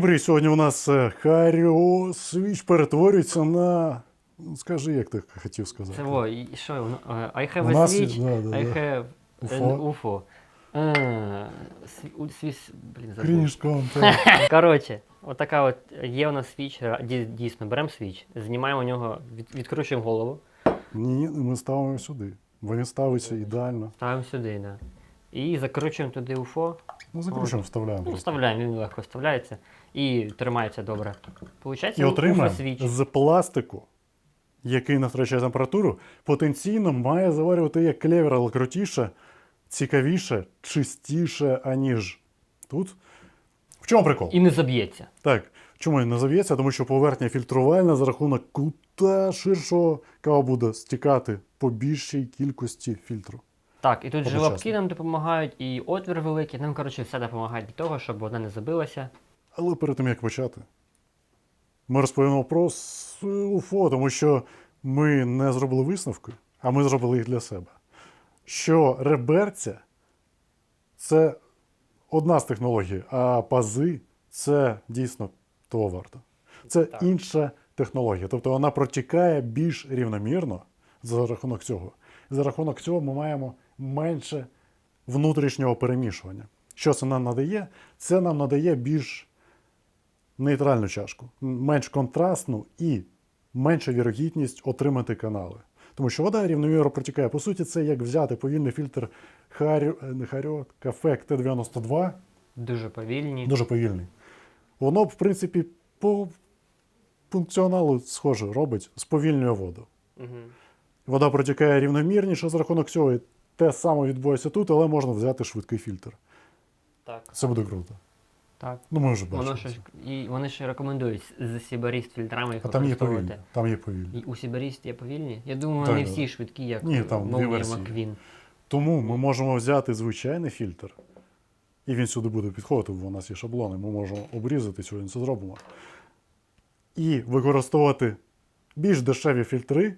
Привіт! Сьогодні у нас е, Харіо Свіч перетворюється на. ну, Скажи, як ти хотів сказати. Це во, і що, е, I have a switch, I have an UFO. Крінж контент. Коротше, отака от є у нас свіч, дійсно, беремо свіч, знімаємо у нього, відкручуємо голову, Ні, ми ставимо сюди. Він ставиться ідеально. ставимо сюди, да. І закручуємо туди UFO, Ну, закручуємо, вставляємо. ну, вставляємо, він легко вставляється і тримається добре. Получається І свіч. з пластику, який не втрачає температуру, потенційно має заварювати як клевер, але крутіше, цікавіше, чистіше, аніж тут. В чому прикол? І не заб'ється. Так, чому не зав'ється? Тому що поверхня фільтрувальна за рахунок кута ширшого кава буде стікати по більшій кількості фільтру. Так, і тут Одночасно. желобки нам допомагають, і отвір великий. Нам, коротше, все допомагає для того, щоб вона не забилася. Але перед тим як почати, ми розповімо про УФО, тому що ми не зробили висновки, а ми зробили їх для себе. Що реберця це одна з технологій, а пази це дійсно того варто. Це Так. інша технологія. Тобто вона протікає більш рівномірно за рахунок цього. За рахунок цього ми маємо менше внутрішнього перемішування. Що це нам надає? Це нам надає більш нейтральну чашку, менш контрастну і менша вірогідність отримати канали. Тому що вода рівномірно протікає. По суті, це як взяти повільний фільтр Харю, е, не Харіо, кафе Т-92, Дуже повільні. дуже повільний. Воно, в принципі, по функціоналу схоже робить, сповільнює воду. Угу. Вода протікає рівномірніше за рахунок цього. Те саме відбувається тут, але можна взяти швидкий фільтр. Так. Це буде круто. Так. Ну, ми вже бачимо. Воно щось, і вони ще рекомендують з Сібаріст фільтрами їх А там є повільні. використовувати. Там є повільні. І у Сібаріст є повільні? Я думаю, Так, вони всі швидкі, як Ні, там дві Молнія версії. Маквін. Тому ми можемо взяти звичайний фільтр, і він сюди буде підходити, бо у нас є шаблони. Ми можемо обрізати сьогодні це зробимо. І використовувати більш дешеві фільтри,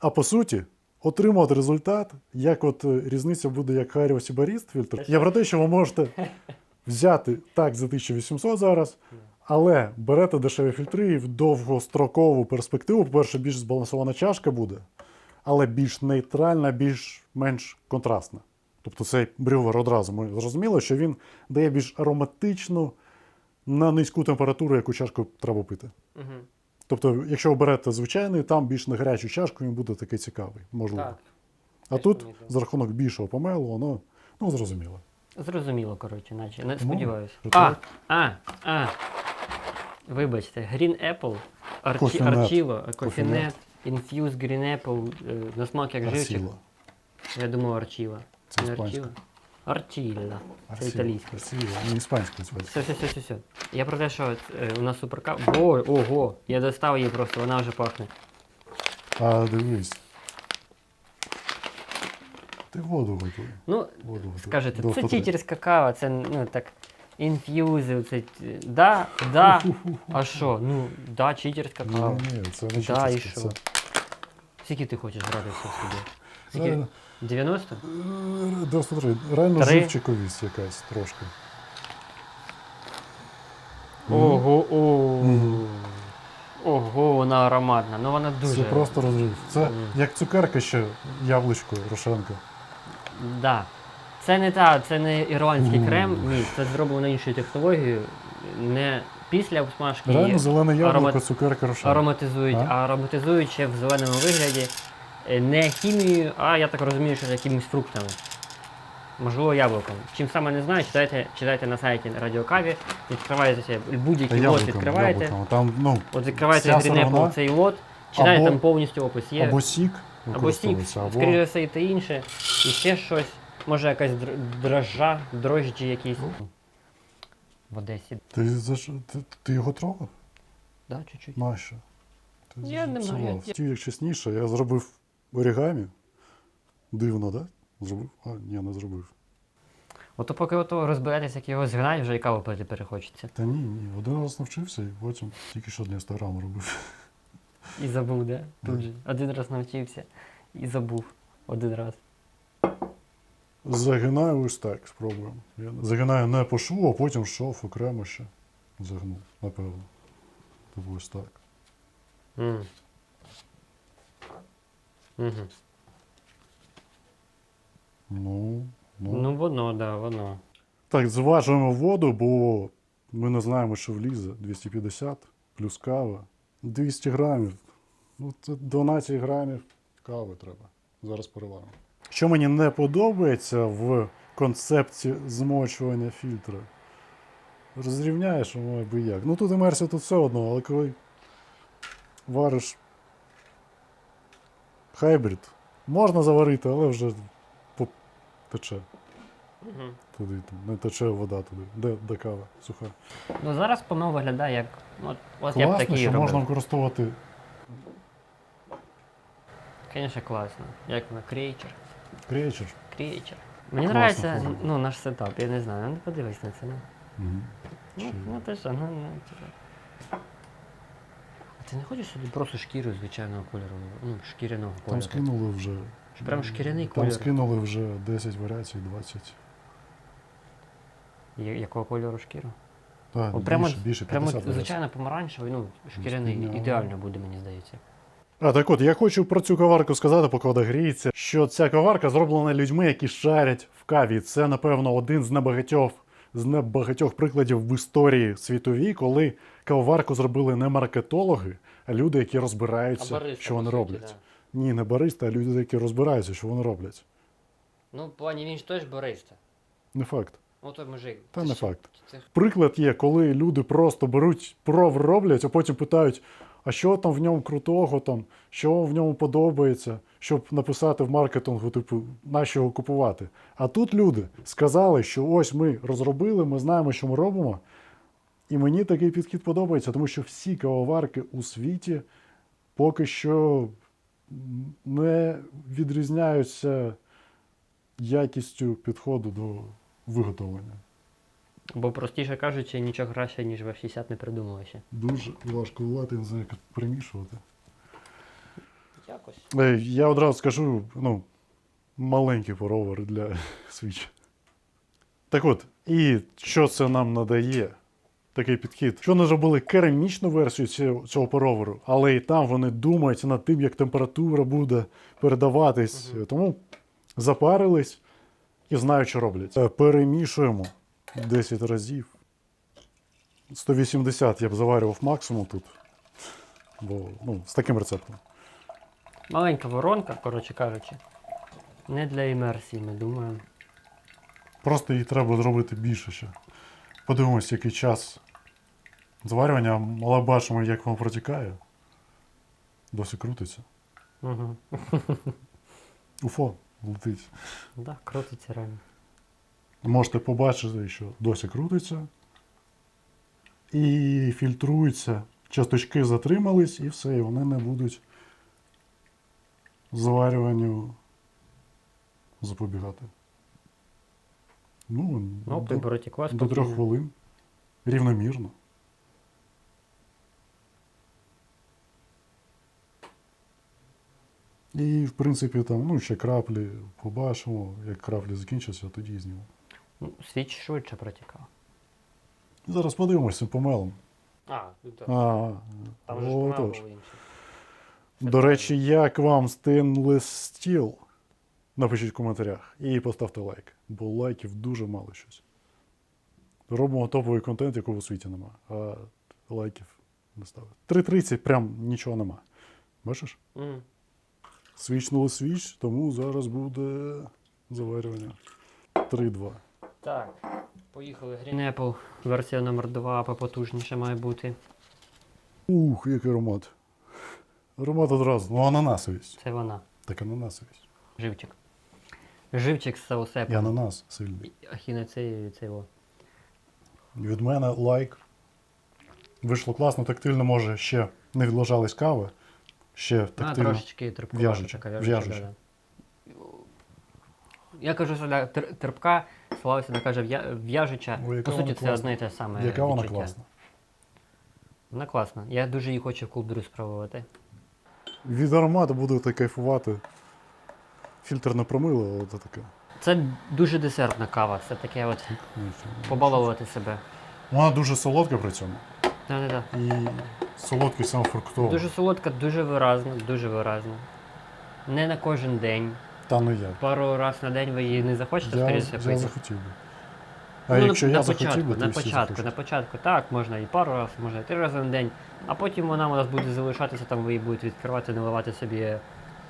а по суті, отримувати результат, як от е, різниця буде як Харіо Сібаріст фільтр. Я про те, що ви можете взяти так за 1800 зараз, але берете дешеві фільтри і в довгострокову перспективу, по-перше, більш збалансована чашка буде, але більш нейтральна, більш менш контрастна. Тобто цей брювер одразу ми зрозуміли, що він дає більш ароматичну на низьку температуру, яку чашку треба пити. Угу. Тобто, якщо ви берете звичайний, там більш на гарячу чашку, він буде такий цікавий, можливо. Так. а тут, за рахунок більшого помелу, воно ну, зрозуміло. Зрозуміло, коротше, наче. Не сподіваюся. А, а, а. Вибачте, Green Apple, Арчі, Кофінет. Арчіло, Кофінет. Infused Green Apple, е, на смак як живчик. Арсіло. Я думав Арчіла. Це Не іспанська. Арчіла? Це італійська. Арсіло. Не іспанська називається. Все, все, все, все, все. Я про те, що е, у нас суперкав. О, ого! Я достав її просто, вона вже пахне. А дивись. Ти воду готуй. Ну, Воду готуй. скажете, До це 103. тітерська кава, це ну так. Інф'юзи, це. Да, да. А що? Ну, да, читерська кава. Ні, ні, це не Да, і що? це- Скільки ти хочеш все собі? Скільки? Реально, 90? е, 93. Реально Три. живчиковість якась трошки. Ого, о. Мгм. Ого, вона ароматна. Ну вона дуже. Це просто розрив. Це Мгм. як цукерка ще яблучко, рошенка. Да. Це не та, це не ірландський крем, ні, це зроблено іншою технологією. Не після обсмажки Реально зелене яблуко, цукерка рошенка. ароматизують, А? а ароматизують ще в зеленому вигляді е, не хімією, а я так розумію, що якимись фруктами. Можливо, яблуком. Чим саме не знаю, читайте, читайте на сайті Радіокаві, відкриваєте будь-який лот, яблуком, відкриваєте. яблуком. Там, ну, От відкриваєте Green. Apple цей лот, читаєте Або- там повністю опис є. або сік Або використовується, або скоріше все, і те інше, і ще щось. Може якась др- дрожжа, дрожджі якісь. В Одесі. Ти, за що- ти, ти його трогав? Да, чуть-чуть. Нащо? Ти Я не знаю. Хотів як чесніше, я зробив орігамі. Дивно, так? Да? Зробив? А, ні, не зробив. Ото поки ото розберетесь, як його згнать, вже і каву пити перехочеться. Та ні, ні. Один раз навчився і потім тільки що для інстаграму робив. І забув, де? Тут же. Один раз навчився і забув. Один раз. Загинаю ось так, спробуємо. Я загинаю не по шву, а потім шов окремо ще. загнув, напевно. Тобто ось так. М. Мгм. Ну, ну. Ну, воно, да, воно. Так, зважуємо воду, бо ми не знаємо, що влізе. 250 плюс кава. 200 грамів. Ну, це 12 грамів кави треба. Зараз переваримо. Що мені не подобається в концепції змочування фільтра. Розрівняєш, аби як. Ну тут імерсія тут все одно, але коли вариш хайбрид, можна заварити, але вже по- тече. Угу. Туди там, не тече вода туди. Де, де кава суха. Ну, зараз воно виглядає як. От, от я б Класно, такий що робив. можна використовувати. Звісно, класно. Як на крейчер. Крейчер. Крейчер. Мені Класно, подобається ну, наш сетап, я не знаю. Ну подивись на це. Ну, Угу. ну, Чи- ну ти що, ну, ну. А ти не хочеш собі просто шкіру звичайного кольору? Ну, шкіряного Там кольору. скинули вже. Прям шкіряний Там кольор. скинули вже 10 варіацій, 20. Я- Якого кольору шкіру? Так, О, прямо, більше 50 прямо звичайно помаранчевий, ну, шкіряний, Спідняв. ідеально буде, мені здається. А так от, я хочу про цю коварку сказати, поки вода гріється, що ця коварка зроблена людьми, які шарять в каві. Це, напевно, один з небагатьох, з небагатьох прикладів в історії світовій, коли кавоварку зробили не маркетологи, а люди, які розбираються, що вони роблять. Ні, не бариста, а люди, які розбираються, що вони роблять. Ну, пані, він ж теж бариста. Не факт. Ну, той мужик. Та Це не факт. Це... Приклад є, коли люди просто беруть пров роблять, а потім питають, а що там в ньому крутого, там, що в ньому подобається, щоб написати в маркетингу, типу, нащо його купувати. А тут люди сказали, що ось ми розробили, ми знаємо, що ми робимо. І мені такий підхід подобається, тому що всі кавоварки у світі поки що не відрізняються якістю підходу до виготовлення. Бо простіше кажучи, нічого краще, ніж в 60 не придумали ще. Дуже важко влади, не знаю, як примішувати. Якось. Е, Я одразу скажу, ну, маленький поровер для свіч. Так от, і що це нам надає? Такий підхід. Що вони зробили керамічну версію цього, цього але і там вони думають над тим, як температура буде передаватись. Тому запарились і знають, що роблять. Е, Перемішуємо 10 разів. 180 я б заварював максимум тут. Бо ну, з таким рецептом. Маленька воронка, коротше кажучи. Не для імерсії, ми думаємо. Просто її треба зробити більше ще. Подивимось, який час зварювання, але бачимо, як воно протікає. Досі крутиться. Угу. Уфо летить. Да, крутиться реально. Можете побачити, що досі крутиться. І фільтрується. Часточки затримались, і все, і вони не будуть зварюванню запобігати. Ну, Ну, до- До трьох хвилин. Рівномірно. І, в принципі, там, ну, ще краплі побачимо, як краплі закінчаться, тоді знімемо. Ну, свіч швидше протікав. Зараз подивимося цим помелом. А, А, там же ж отож. помел був До речі, як вам Stainless Steel? Напишіть в коментарях і поставте лайк, бо лайків дуже мало щось. Робимо топовий контент, якого у світі нема, а лайків не ставить. 3.30 прям нічого нема. Бачиш? Мгм. Свічнули свіч, тому зараз буде заварювання. 3-2. Так, поїхали. Green Apple, версія номер 2 попотужніше має бути. Ух, який аромат. Аромат одразу. Ну, ананасовість. Це вона. Так ананасовість. Живчик. Живчик з І ананас сильний. Ахіне цей, цей о. Від мене лайк. Вийшло класно, тактильно, може, ще не відлежались кави. Ще А, тактильно. трошечки терпка. В'яжуча, така в'яжуча. да, да. Я кажу, що да, тер- терпка, Слава сюди каже в'я- в'яжуча. Ой, яка По суті, це класна. одне і те саме. Яка вона відчуття. класна. Вона класна. Я дуже її хочу в колдуру спробувати. Від аромату будете кайфувати. Фільтр не промило, але це таке. Це дуже десертна кава. Це таке от побалувати себе. Вона дуже солодка при цьому. Да-да-да. І солодкий сам фруктовий. Дуже солодка, дуже виразна, дуже виразна. Не на кожен день. Та не я. Пару раз на день ви її не захочете, Я, скоріше я захотів би. А Ну, якщо на, я на захотів початку, би, то на початку, на початку, так, можна і пару разів, можна і три рази на день, а потім вона у нас буде залишатися, там ви її будете відкривати, наливати собі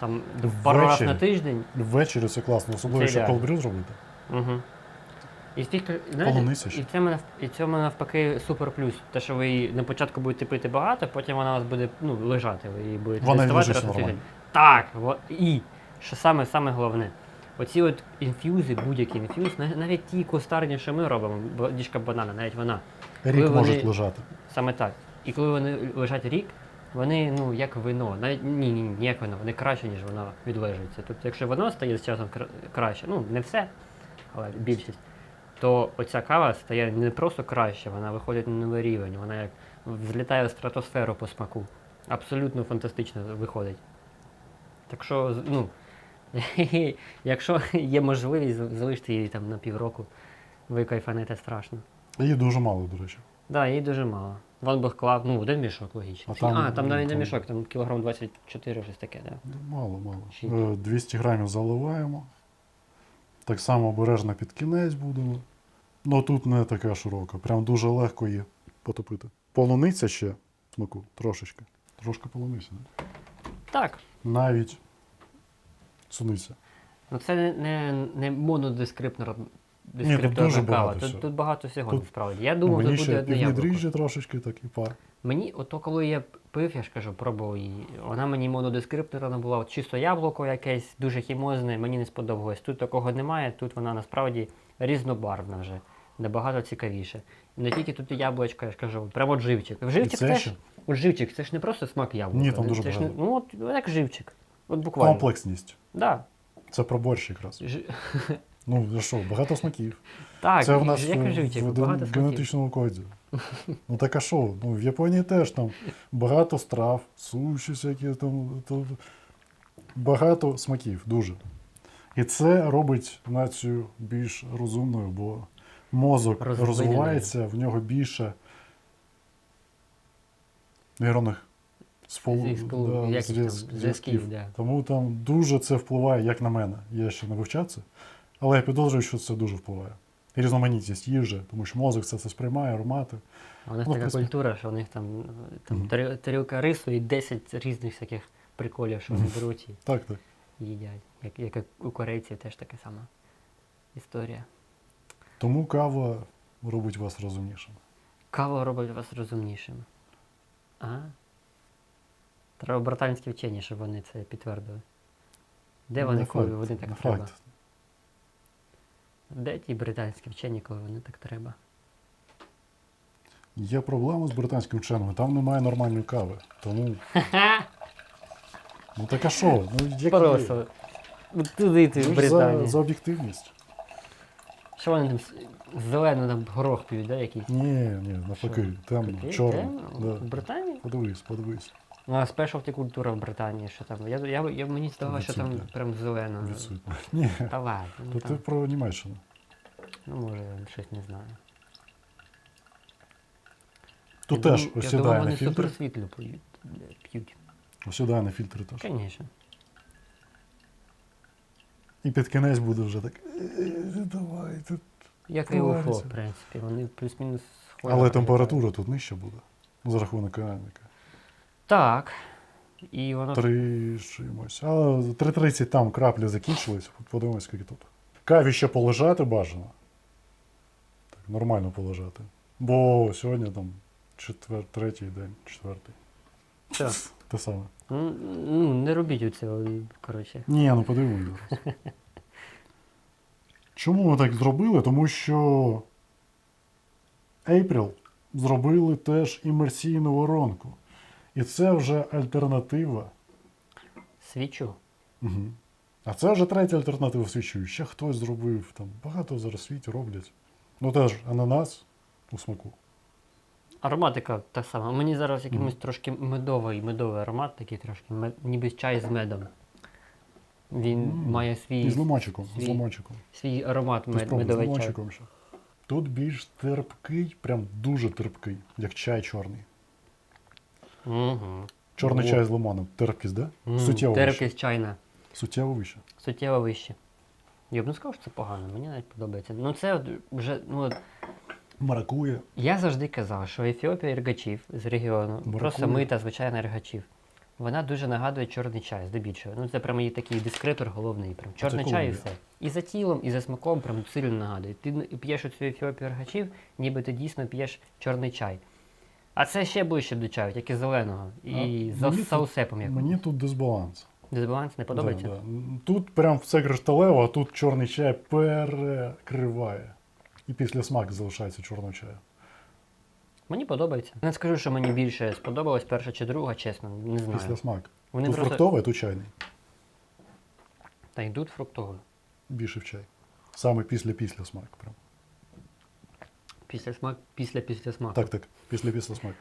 там пару разів на тиждень. Ввечері це класно, особливо якщо колбрю зробити. Угу. І стільки, знаєте, і це мене і мене навпаки супер плюс. Те, що ви її на початку будете пити багато, потім вона у вас буде ну, лежати, ви її будете Вона і діставати лежить раз на нормально. тиждень. Так, во- і що саме саме головне. Оці от інфюзи, будь-які інфюз, нав- навіть ті кустарні, що ми робимо, бо- діжка банана, навіть вона. Рік Коли можуть лежати. Саме так. І коли вони лежать рік, вони ну як вино. Навіть ні, ні, ні, як вино, вони краще, ніж воно відлежується. Тобто, якщо воно стає з часом кра- краще, ну не все, але більшість, то оця кава стає не просто краще, вона виходить на новий рівень, вона як взлітає в стратосферу по смаку. Абсолютно фантастично виходить. Так що, ну, якщо є можливість, з- залиште її там на півроку, ви кайфанете страшно. Її дуже мало, до речі. Да, її дуже мало. Вон би вклав, ну, один мішок логічно. А там- а, там навіть не мішок, там кілограм 24, щось таке, да. Ну, Мало, мало. Е, 200 грамів заливаємо. Так само обережно під кінець будемо. Ну тут не така широка. Прям дуже легко її потопити. Полуниця ще смаку, трошечки. Трошки полуниця. да? Так. Навіть суниця. Ну це не, не, не монодескриптор. тут дуже кава. багато Тут, всього. тут багато всього Тут насправді. Я думав, Мені тут ще буде одне яблуко. дріжджі трошечки, так і пар. Мені, ото коли я пив, я ж кажу, пробував її. Вона мені монодескрипторна була от чисто яблуко якесь, дуже хімозне, мені не сподобалось. Тут такого немає, тут вона насправді різнобарвна вже, набагато цікавіше. І не тільки тут і яблучко, я ж кажу, прямо от живчик. В живчик це ще? от живчик, це ж не просто смак яблука. Ні, там дуже це ж багато. Ну от як живчик. От буквально. Комплексність. Да. Це про борщ якраз. Ж... Ну, що, багато смаків. Так, це в нас як в, живчик, в багато смаків. генетичному коді. Ну так а що? Ну, в Японії теж там багато страв, суші всякі там. То, багато смаків, дуже. І це робить націю більш розумною, бо мозок Розвиненою. розвивається, в нього більше нейронних спол... Да, там, зв'язків, зв'язків. да. Тому там дуже це впливає, як на мене. Я ще не вивчав це, але я підозрюю, що це дуже впливає. Різноманітність їжі, тому що мозок це все сприймає, аромати. А у них Ну, така культура, що у них там, там Мгм. тарі- тарілка рису і 10 різних всяких приколів, що вони Мгм. беруть і Так, так. їдять. Як, як у корейців теж така сама історія. Тому кава робить вас розумнішим. Кава робить вас розумнішим. Ага. Треба британські вчені, щоб вони це підтвердили. Де вони, коли факт, вони так не треба? Де ті британські вчені, коли вони так треба? Є проблема з британським вченими, там немає нормальної кави. Тому. Ну так а що? Ну, як? Просто. От Туди ти в Британії. за, за об'єктивність. Що вони там с- зелену там горох п'ють, да, якийсь? Ні, ні, навпаки, темно, Такий чорно. темно? Да. В Британії? Подивись, подивись. Ну, а спешалті культура в Британії, що там. Я, я, я мені здавалося, що там Відсутня. прям зелено. Відсутно. Ні, Та ладно, ну, то ти там, про Німеччину. ну може, я щось не знаю. Тут Я теж думаю- я осідає думаю, на вони фільтр. суперсвітло п'ють. п'ють. Осідає на фільтри теж. Звісно. І під кінець буде вже так. «Е, Давай, тут. Як і УФО, Повариться. в принципі. Вони плюс-мінус схожі. Але температура тут нижча буде. Ну, за рахунок кераміка. Так. І воно Три чимось. А 3.30 там краплі закінчились. Подивимось, скільки тут. Каві ще полежати бажано. Так, нормально полежати. Бо сьогодні там четвер... третій день, четвертий. Що? Те саме. Ну, ну, не робіть оцього, коротше. Ні, ну подивимось. Чому ми так зробили? Тому що April зробили теж імерсійну воронку. І це вже альтернатива. Свічу. Угу. А це вже третя альтернатива свічу. Ще хтось зробив. Там багато зараз світі роблять. Ну теж ананас у смаку. Ароматика та сама. Мені зараз якимось трошки медовий, медовий аромат, такий трошки, мед, ніби чай з медом. Він М. має свій, І з лимончиком. З свій- лимончиком. свій аромат мед, спробуй з медовий чай. ще. Тут більш терпкий, прям дуже терпкий, як чай чорний. Угу. Чорний О. чай з лимоном. Терпкість, да? Суттєво вище. Терпкість чайна. Суттєво вище. Суттєво вище. Я б не сказав, що це погано, мені навіть подобається. Ну це от вже, ну от, Маракує. я завжди казав, що Ефіопія іргачів з регіону, Маракуя. просто мита, звичайна іргачів. Вона дуже нагадує чорний чай, здебільшого. Ну це прямо її такий дискретор головний. Прям чорний чай і Колумбія. все. І за тілом, і за смаком прям сильно нагадує. Ти н- п'єш оцю Ефіопію іргачів, ніби ти дійсно п'єш чорний чай. А це ще ближче до чаю, як і зеленого. І А за мені саусепом як. Мені тут дисбаланс. Дисбаланс не подобається? Да, да. Тут прям все кришталево, а тут чорний чай перекриває. І після смак залишається чорного чаю. Мені подобається. Не скажу, що мені більше сподобалось перша чи друга, чесно, не знаю. Після смак. Вони тут просто фруктовий, тут чайний. та йдуть фруктові. Більше в чай. Саме після-після смак. Прям. Після смак, після після смаку. Так, так, після-після смак.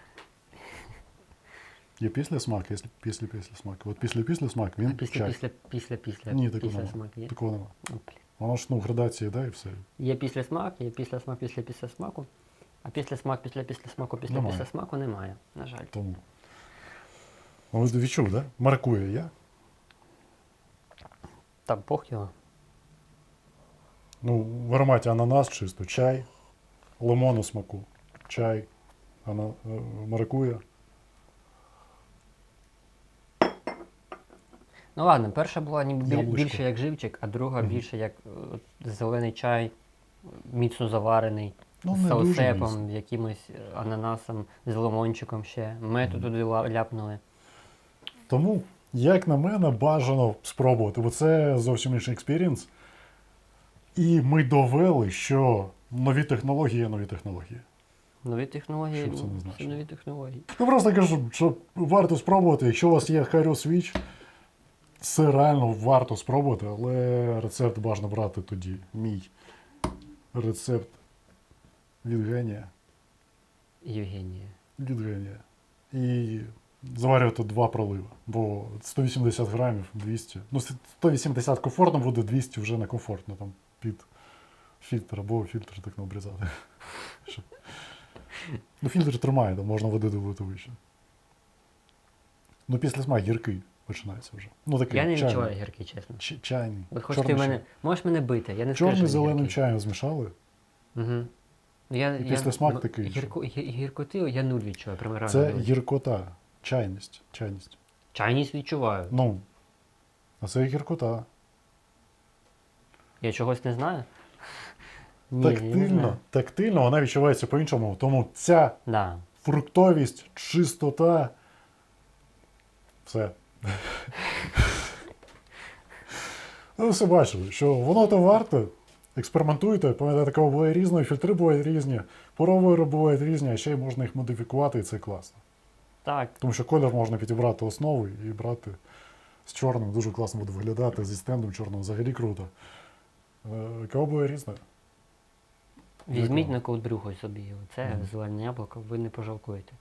Є після смак, є після-після смак. От після-після смак, А він після, чай. після, після, після, Ні, такого після нема. смак є. Такого нема. Воно ж ну, градації, да, і все. Є після смак, є після смак, після після смаку. А після смак, після після смаку, після Немає. після смаку немає. На жаль. Тому. Ну, ви відчув, да? Маркує я. Там Бог його. Ну, в ароматі ананас чисто, чай, лимону смаку, чай, е, маракуя. Ну ладно, перша була ніби біль- Яблучко. більше як живчик, а друга Мгм. більше як е, от зелений чай, міцно заварений, Ну, з не дуже якимось е, ананасом, з лимончиком ще. Мету туди ла- ляпнули. Тому, як на мене, бажано спробувати, бо це зовсім інший експірієнс. І ми довели, що нові технології є нові технології. Нові технології. Що це не значить? нові технології. Ну просто кажу, що варто спробувати, якщо у вас є Harry Switch, це реально варто спробувати, але рецепт бажано брати тоді. Мій рецепт від генія. Євгенія. Від генія. І заварювати два проливи. Бо 180 грамів 200. Ну, 180 комфортно буде, 200 вже некомфортно там під фільтр або фільтр так не обрізати. Ну, фільтр тримає, там можна води долити вище. Ну, після смак гіркий починається вже. Ну, такий Я не чайний. відчуваю гірки, чесно. Ч- чайний. От хоч ти Чорний мене. чай. Можеш мене бити, я не скажу. Чорний з зеленим чаєм змішали. Угу. Я, І післясмак такий, що- Гірко, гі- гіркоти я нуль відчуваю, прямо. Це нуль. гіркота, чайність. чайність. Чайність відчуваю. Ну, а це гіркота. Я чогось не знаю. Ні, я не Тактильно, знаю. тактильно вона відчувається по-іншому. Тому ця Да. фруктовість, чистота. Все. Ну, ви все бачили, що воно то варте. Експериментуйте, пам'ятаєте, кава буває різною, фільтри бувають різні, поровери бувають різні, а ще й можна їх модифікувати, і це класно. Так, Тому що колір можна підібрати основу і брати з чорним, дуже класно буде виглядати, зі стендом чорного взагалі круто. Е, різне. буває візьміть на ковдрю собі. Це Мгм. зелене яблуко, ви не пожалкуєте.